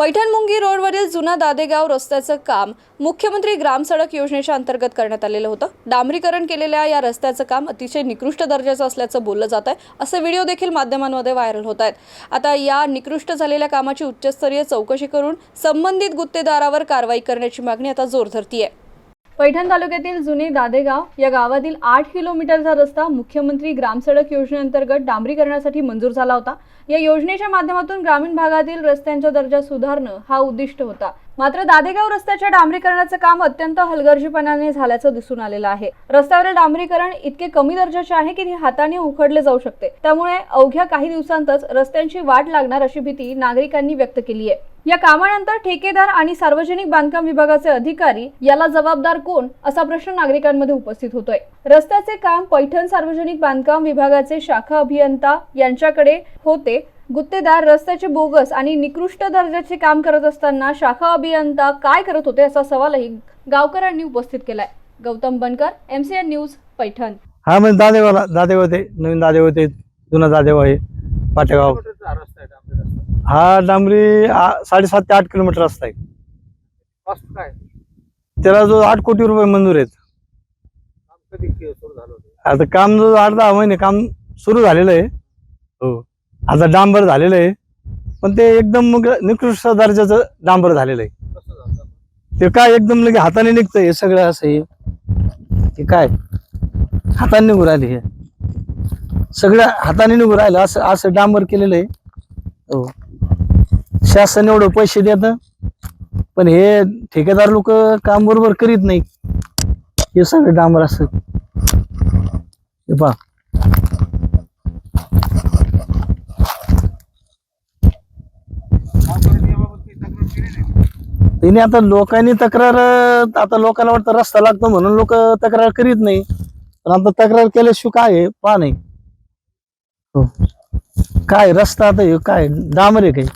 पैठण मुंगी रोडवरील जुना दादेगाव रस्त्याचं काम मुख्यमंत्री ग्राम सडक योजनेच्या अंतर्गत करण्यात आलेलं होतं. डांबरीकरण केलेल्या या रस्त्याचं काम अतिशय निकृष्ट दर्जाचं असल्याचं बोललं जात आहे. असे व्हिडिओ देखील माध्यमांमध्ये व्हायरल होत आहेत. आता या निकृष्ट झालेल्या कामाची उच्चस्तरीय चौकशी करून संबंधित गुत्तेदारावर कारवाई करण्याची मागणी आता जोर आहे पैठण तालुक्यातील जुने दादेगाव या गावातील आठ किलोमीटरचा रस्ता मुख्यमंत्री ग्रामसडक योजनेअंतर्गत डांबरीकरणासाठी मंजूर झाला होता. या योजनेच्या माध्यमातून ग्रामीण भागातील रस्त्यांचा दर्जा सुधारणं हा उद्दिष्ट होता. मात्र दादेगाव रस्त्याच्या डांबरीकरणाचं काम अत्यंत हलगर्जीपणाने झाल्याचं दिसून आलेलं आहे. रस्त्यावरील डांबरीकरण इतके कमी दर्जाचे आहे की ते हाताने उखडले जाऊ शकते. त्यामुळे अवघ्या काही दिवसांतच रस्त्यांची वाट लागणार अशी भीती नागरिकांनी व्यक्त केली आहे. या कामानंतर ठेकेदार आणि सार्वजनिक बांधकाम विभागाचे अधिकारी याला जबाबदार कोण असा प्रश्न नागरिकांमध्ये उपस्थित होतोय. रस्त्याचे काम पैठण सार्वजनिक बांधकाम विभागाचे शाखा अभियंता यांच्याकडे होते. गुत्तेदार रस्त्याचे बोगस आणि निकृष्ट दर्जाचे काम करत असताना शाखा अभियंता काय करत होते असा सवालही गावकऱ्यांनी उपस्थित केलाय. Gautam Bankar MCN news Paithan. हा म्हणजे दादेवाला दादेव होते नवीन दादेव होते जुना दादेव आहे पाटेगाव किलोमीटरचा हा रस्ता आहे डांबरी रस्ता हा डांबरी आ- साडेसात ते आठ किलोमीटर रस्ता आहे. कॉस्ट काय? त्याला जो आठ कोटी रुपये मंजूर आहेत. काम कधी के- सुरू झालं होतं? आता काम जो आठ दहा महिने काम सुरू झालेलं आहे. हो. आता डांबर झालेलं आहे. पण ते एकदम मग निकृष्ट दर्जाचं डांबर झालेलं आहे. कसं झालं ते काय एकदम लगे हाताने निघतंय हे सगळं असं हे. हे काय? हाताने निघू राहिले हे. सगळं हाताने निघू राहिलं असं असं डांबर केलेलं आहे. हो. शासन एवढं पैसे देत पण हे ठेकेदार लोक काम बरोबर करीत नाही हे सगळं डांबर असत हे पहा. गावकऱ्यांनी तिने आता लोकांनी तक्रार आता लोकांना वाटतं रस्ता लागतो म्हणून लोक तक्रार करीत नाही. पण आता तक्रार केल्याशिवाय काय आहे? पहा नाही. हो. काय रस्ता आता हे काय? डांबर आहे काही?